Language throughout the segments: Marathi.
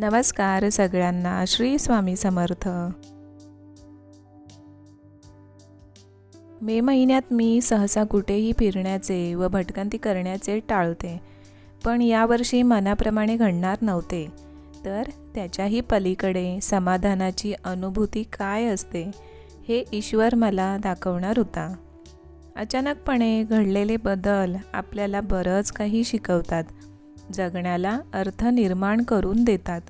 नमस्कार सगळ्यांना श्री स्वामी समर्थ. मे महिन्यात मी सहसा कुठेही फिरण्याचे व भटकंती करण्याचे टाळते पण यावर्षी मनाप्रमाणे घडणार नव्हते. तर त्याच्याही पलीकडे समाधानाची अनुभूती काय असते हे ईश्वर मला दाखवणार होता. अचानकपणे घडलेले बदल आपल्याला बरंच काही शिकवतात. जगण्याला अर्थ निर्माण करून देतात.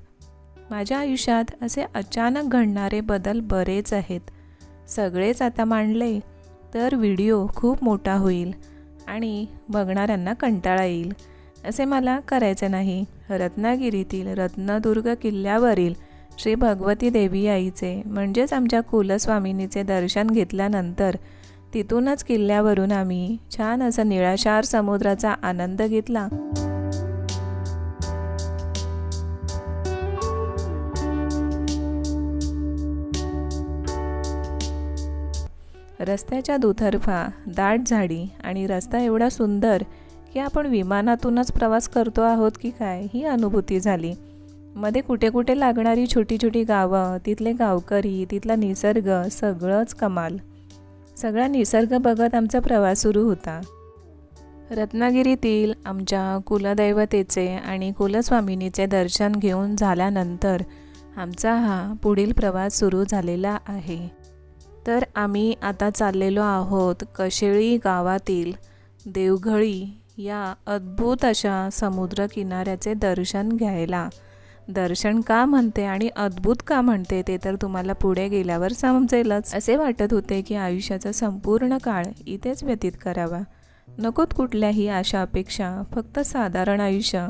माझ्या आयुष्यात असे अचानक घडणारे बदल बरेच आहेत. सगळेच आता मांडले तर व्हिडिओ खूप मोठा होईल आणि बघणाऱ्यांना कंटाळा येईल असे मला करायचे नाही. रत्नागिरीतील रत्नदुर्ग किल्ल्यावरील श्री भगवती देवी आईचे म्हणजेच आमच्या कुलस्वामिनीचे दर्शन घेतल्यानंतर तिथूनच किल्ल्यावरून आम्ही छान असा निळाशार समुद्राचा आनंद घेतला. रस्त्याच्या दुतर्फा दाट झाडी आणि रस्ता एवढा सुंदर की आपण विमानातूनच प्रवास करतो आहोत की काय ही अनुभूती झाली. मध्ये कुठे कुठे लागणारी छोटी छोटी गावं तिथले गावकरी तिथला निसर्ग सगळंच कमाल. सगळा निसर्ग बघत आमचा प्रवास सुरू होता. रत्नागिरीतील आमच्या कुलदैवतेचे आणि कुलस्वामिनीचे दर्शन घेऊन झाल्यानंतर आमचा हा पुढील प्रवास सुरू झालेला आहे. तर आम्ही आता चाललेलो आहोत कशेळी गावातील देवघळी या अद्भुत अशा समुद्रकिनाऱ्याचे दर्शन घ्यायला. दर्शन का म्हणते आणि अद्भुत का म्हणते ते तर तुम्हाला पुढे गेल्यावर समजेलच. असे वाटत होते की आयुष्याचा संपूर्ण काळ इथेच व्यतीत करावा. नकोत कुठल्याही आशा अपेक्षा फक्त साधारण आयुष्य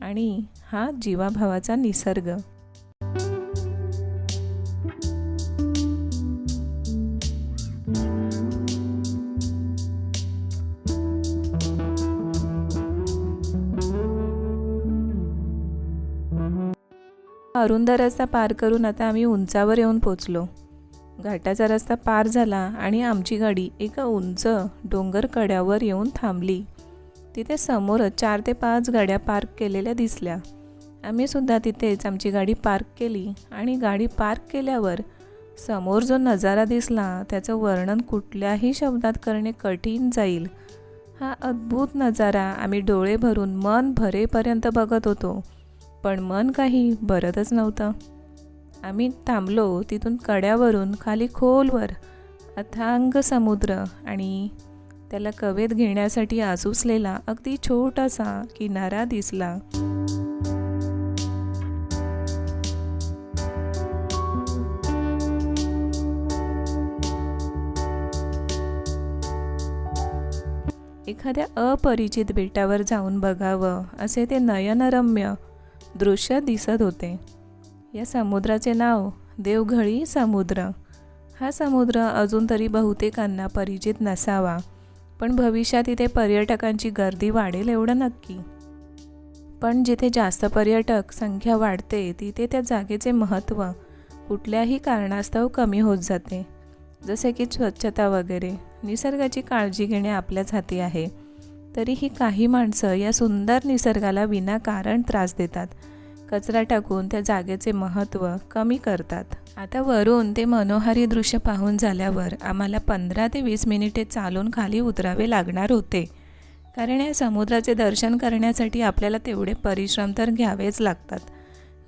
आणि हा जीवाभावाचा निसर्ग. अरुंद रस्ता पार करून आता आम्ही उंचावर येऊन पोचलो. घाटाचा रस्ता पार झाला आणि आमची गाडी एका उंच डोंगर कड्यावर येऊन थांबली. तिथे समोरच चार ते पाच गाड्या पार्क केलेल्या दिसल्या. आम्ही सुद्धा तिथेच आमची गाडी पार्क केली आणि गाडी पार्क केल्यावर समोर जो नजारा दिसला त्याचं वर्णन कुठल्याही शब्दात करणे कठीण जाईल. हा अद्भुत नजारा आम्ही डोळे भरून मन भरेपर्यंत बघत होतो. पण मन काही भरतच नव्हतं. आम्ही थांबलो तिथून कड्यावरून खाली खोलवर अथांग समुद्र आणि त्याला कवेत घेण्यासाठी आसुसलेला अगदी छोटासा किनारा दिसला. एखाद्या अपरिचित बेटावर जाऊन बघावं असे ते नयनरम्य दृश्य दिसत होते. या समुद्राचे नाव देवघळी समुद्र. हा समुद्र अजून तरी बहुतेकांना परिचित नसावा पण भविष्यात इथे पर्यटकांची गर्दी वाढेल एवढं नक्की. पण जिथे जास्त पर्यटक संख्या वाढते तिथे त्या जागेचे महत्त्व कुठल्याही कारणास्तव कमी होत जाते. जसे की स्वच्छता वगैरे निसर्गाची काळजी घेणे आपल्याच हाती आहे. तरीही काही माणसं या सुंदर निसर्गाला विनाकारण त्रास देतात. कचरा टाकून त्या जागेचे महत्त्व कमी करतात. आता वरून ते मनोहारी दृश्य पाहून झाल्यावर आम्हाला पंधरा ते वीस मिनिटे चालून खाली उतरावे लागणार होते. कारण या समुद्राचे दर्शन करण्यासाठी आपल्याला तेवढे परिश्रम तर घ्यावेच लागतात.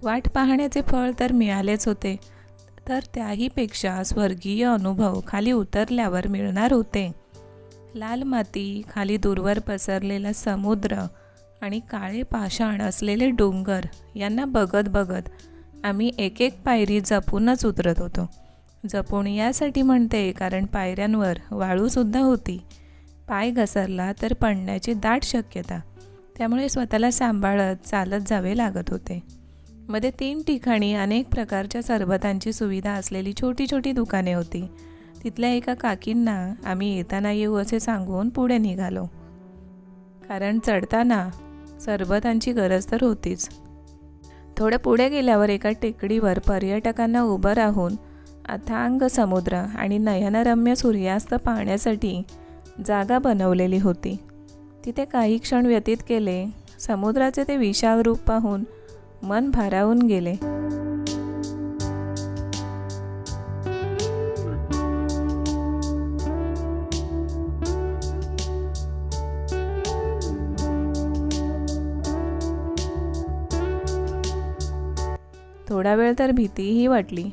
वाट पाहण्याचे फळ तर मिळालेच होते. तर त्याहीपेक्षा स्वर्गीय अनुभव खाली उतरल्यावर मिळणार होते. लाल माती खाली दूरवर पसरलेला समुद्र आणि काळे पाषाण असलेले डोंगर यांना बघत बघत आम्ही एक एक पायरी जपूनच उतरत होतो. जपून यासाठी म्हणते कारण पायऱ्यांवर वाळूसुद्धा होती. पाय घसरला तर पडण्याची दाट शक्यता. त्यामुळे स्वतःला सांभाळत चालत जावे लागत होते. मध्ये तीन ठिकाणी अनेक प्रकारच्या सरबतांची सुविधा असलेली छोटी छोटी दुकाने होती. तिथल्या एका काकींना आम्ही येताना येऊ असे सांगून पुढे निघालो. कारण चढताना सरबतांची गरज तर होतीच. थोडं पुढे गेल्यावर एका टेकडीवर पर्यटकांना उभं राहून अथांग समुद्र आणि नयनरम्य सूर्यास्त पाहण्यासाठी जागा बनवलेली होती. तिथे काही क्षण व्यतीत केले समुद्राचे ते विशाल रूप पाहून मन भारावून गेले. थोडा वेळ तर भीतीही वाटली.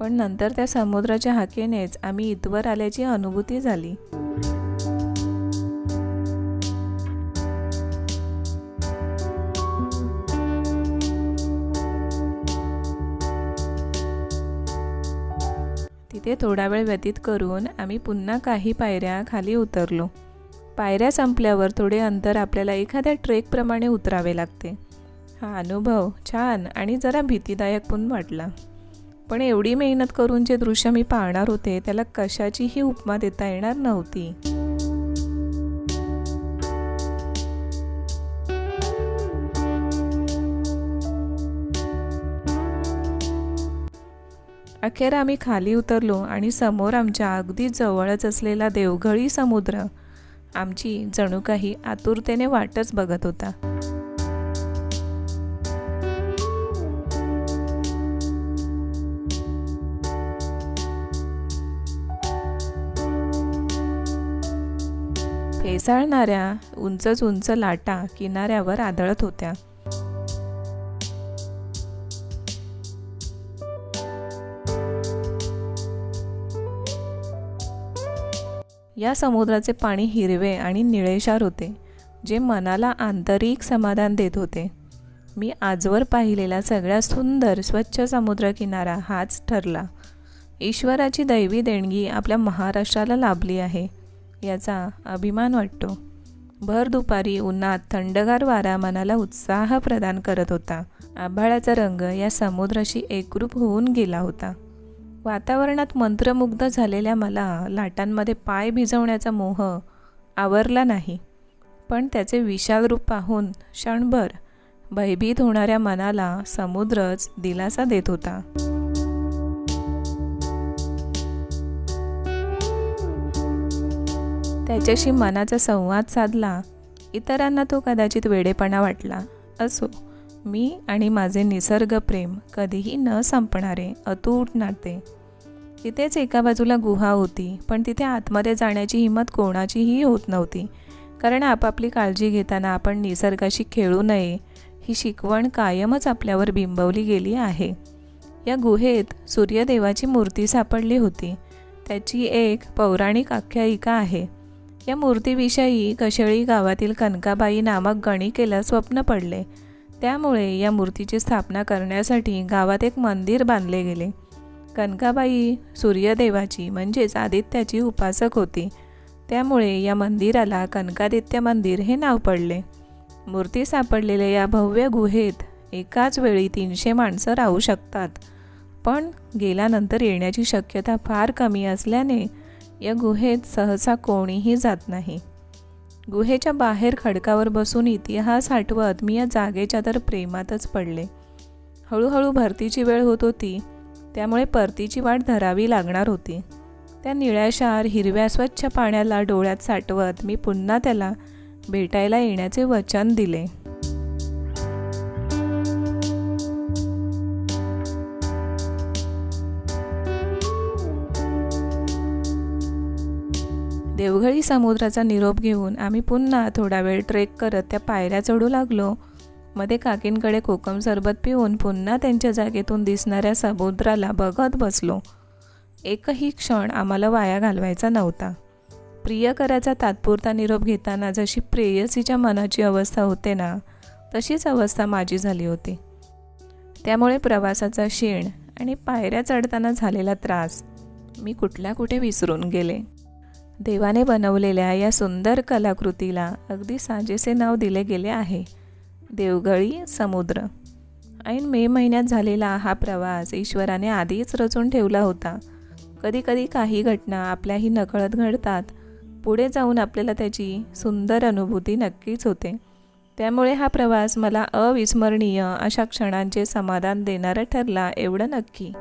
पण नंतर त्या समुद्राच्या हाकेनेच आम्ही इथवर आल्याची अनुभूती झाली. तिथे थोडा वेळ व्यतीत करून आम्ही पुन्हा काही पायऱ्या खाली उतरलो. पायऱ्या संपल्यावर थोडे अंतर आपल्याला एखाद्या ट्रेकप्रमाणे उतरावे लागते. हा अनुभव छान आणि जरा भीतीदायक पण वाटला. पण एवढी मेहनत करून जे दृश्य मी पाहणार होते त्याला कशाचीही उपमा देता येणार नव्हती. अखेर आम्ही खाली उतरलो आणि समोर आमच्या अगदी जवळच असलेला देवघळी समुद्र. आमची जणू काही आतुरतेने वाटच बघत होता. फेसाळणाऱ्या उंचच उंच लाटा किनाऱ्यावर आदळत होत्या. या समुद्राचे पाणी हिरवे आणि निळेशार होते जे मनाला आंतरिक समाधान देत होते. मी आजवर पाहिलेला सगळ्यात सुंदर स्वच्छ समुद्रकिनारा हाच ठरला. ईश्वराची दैवी देणगी आपल्या महाराष्ट्राला लाभली आहे. याचा अभिमान वाटतो. भर दुपारी उन्हात थंडगार वारा मनाला उत्साह प्रदान करत होता. आभाळाचा रंग या समुद्राशी एकरूप होऊन गेला होता. वातावरणात मंत्रमुग्ध झालेल्या मला लाटांमध्ये पाय भिजवण्याचा मोह आवरला नाही. पण त्याचे विशाल रूप पाहून क्षणभर भयभीत होणाऱ्या मनाला समुद्रच दिलासा देत होता. त्याच्याशी मनाचा संवाद साधला. इतरांना तो कदाचित वेडेपणा वाटला. असो मी आणि माझे निसर्गप्रेम कधीही न संपणारे अतूट नाते. तिथेच एका बाजूला गुहा होती पण तिथे आतमध्ये जाण्याची हिंमत कोणाचीही होत नव्हती. कारण आपापली काळजी घेताना आपण निसर्गाशी खेळू नये ही शिकवण कायमच आपल्यावर बिंबवली गेली आहे. या गुहेत सूर्यदेवाची मूर्ती सापडली होती. त्याची एक पौराणिक आख्यायिका आहे. या मूर्तीविषयी कशेळी गावातील कनकाबाई नामक गणिकेला स्वप्न पडले. त्यामुळे या मूर्तीची स्थापना करण्यासाठी गावात एक मंदिर बांधले गेले. कनकाबाई सूर्यदेवाची म्हणजेच आदित्याची उपासक होती. त्यामुळे या मंदिराला कनकादित्य मंदिर हे नाव पडले. मूर्ती सापडलेल्या या भव्य गुहेत एकाच वेळी तीनशे माणसं राहू शकतात. पण गेल्यानंतर येण्याची शक्यता फार कमी असल्याने या गुहेत सहसा कोणीही जात नाही. गुहेच्या बाहेर खडकावर बसून इतिहास आठवत मी या जागेच्या तर प्रेमातच पडले. हळूहळू भरतीची वेळ होत होती त्यामुळे परतीची वाट धरावी लागणार होती. त्या निळ्याशार हिरव्या स्वच्छ पाण्याला डोळ्यात साठवत मी पुन्हा त्याला भेटायला येण्याचे वचन दिले. समुद्राचा निरोप घेऊन आम्ही पुन्हा थोडा वेळ ट्रेक करत त्या पायऱ्या चढू लागलो. मध्ये काकींकडे कोकम सरबत पिऊन पुन्हा त्यांच्या जागेतून दिसणाऱ्या समुद्राला बघत बसलो. एकही क्षण आम्हाला वाया घालवायचा नव्हता. प्रियकराचा तात्पुरता निरोप घेताना जशी प्रेयसीच्या मनाची अवस्था होते ना तशीच अवस्था माझी झाली होती. त्यामुळे प्रवासाचा क्षीण आणि पायऱ्या चढताना झालेला त्रास मी कुठल्या कुठे विसरून गेले. देवाने बनवलेल्या या सुंदर कलाकृतीला अगदी साजेसे नाव दिले गेले आहे. देवगळी समुद्र. ऐन मे महिन्यात झालेला हा प्रवास ईश्वराने आधीच रचून ठेवला होता. कधीकधी काही घटना आपल्याही नकळत घडतात. पुढे जाऊन आपल्याला त्याची सुंदर अनुभूती नक्कीच होते. त्यामुळे हा प्रवास मला अविस्मरणीय अशा क्षणांचे समाधान देणारा ठरला एवढं नक्की.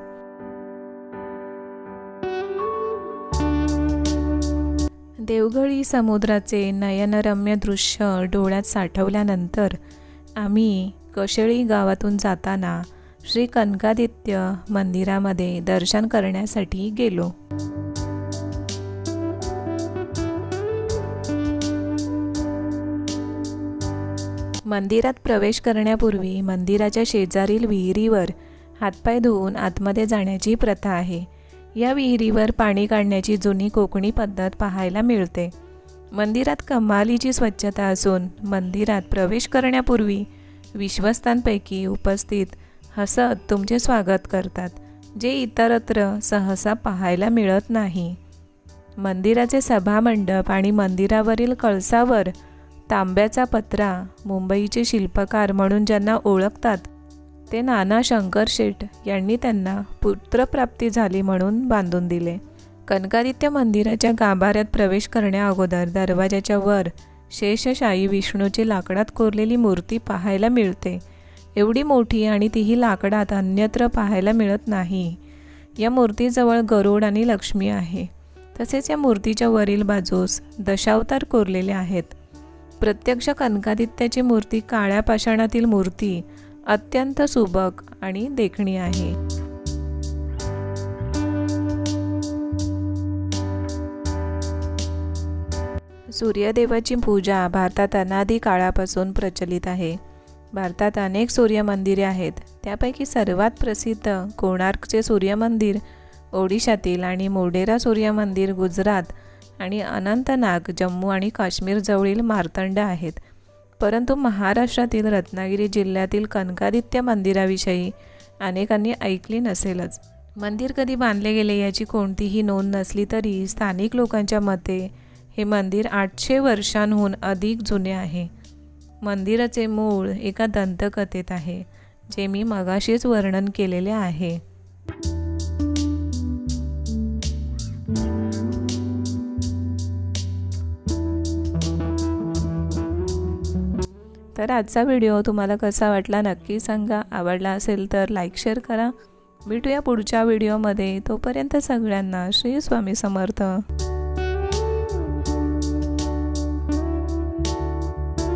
देवघळी समुद्राचे नयनरम्य दृश्य डोळ्यात साठवल्यानंतर आम्ही कशेळी गावातून जाताना श्री कनकादित्य मंदिरामध्ये दर्शन करण्यासाठी गेलो. मंदिरात प्रवेश करण्यापूर्वी मंदिराच्या शेजारील विहिरीवर हातपाय धुवून आतमध्ये जाण्याची प्रथा आहे. या विहिरीवर पाणी काढण्याची जुनी कोकणी पद्धत पाहायला मिळते. मंदिरात कमालीची स्वच्छता असून मंदिरात प्रवेश करण्यापूर्वी विश्वस्तांपैकी उपस्थित हसत तुमचे स्वागत करतात जे इतरत्र सहसा पाहायला मिळत नाही. मंदिराचे सभामंडप आणि मंदिरावरील कळसावर तांब्याचा पत्रा मुंबईचे शिल्पकार म्हणून ज्यांना ओळखतात ते नाना शंकर शेठ यांनी त्यांना पुत्रप्राप्ती झाली म्हणून बांधून दिले. कनकादित्य मंदिराच्या गाभाऱ्यात प्रवेश करण्याअगोदर दरवाजाच्या वर शेषशाही विष्णूची लाकडात कोरलेली मूर्ती पाहायला मिळते. एवढी मोठी आणि तीही लाकडात अन्यत्र पाहायला मिळत नाही. या मूर्तीजवळ गरुड आणि लक्ष्मी आहे. तसेच या मूर्तीच्या वरील बाजूस दशावतार कोरलेले आहेत. प्रत्यक्ष कनकादित्याची मूर्ती काळ्या पाषाणातील मूर्ती अत्यंत सुबक आणि देखणी आहे. सूर्यदेवाची पूजा भारतात अनादी काळापासून प्रचलित आहे. भारतात अनेक सूर्यमंदिरे आहेत. त्यापैकी सर्वात प्रसिद्ध कोणार्कचे सूर्यमंदिर ओडिशातील आणि मोढेरा सूर्यमंदिर गुजरात आणि अनंतनाग जम्मू आणि काश्मीरजवळील मार्तंड आहेत. परंतु महाराष्ट्रातील रत्नागिरी जिल्ह्यातील कनकादित्य मंदिराविषयी अनेकांनी ऐकली नसेलच. मंदिर कधी बांधले गेले याची कोणतीही नोंद नसली तरी स्थानिक लोकांच्या मते हे मंदिर आठशे वर्षांहून अधिक जुने आहे. मंदिराचे मूळ एका दंतकथेत आहे जे मी मगाशीच वर्णन केलेले आहे. तर आजचा व्हिडिओ तुम्हाला कसा वाटला नक्की सांगा. आवडला असेल तर लाईक शेअर करा. भेटूया पुढच्या व्हिडिओमध्ये. तोपर्यंत सगळ्यांना श्री स्वामी समर्थ.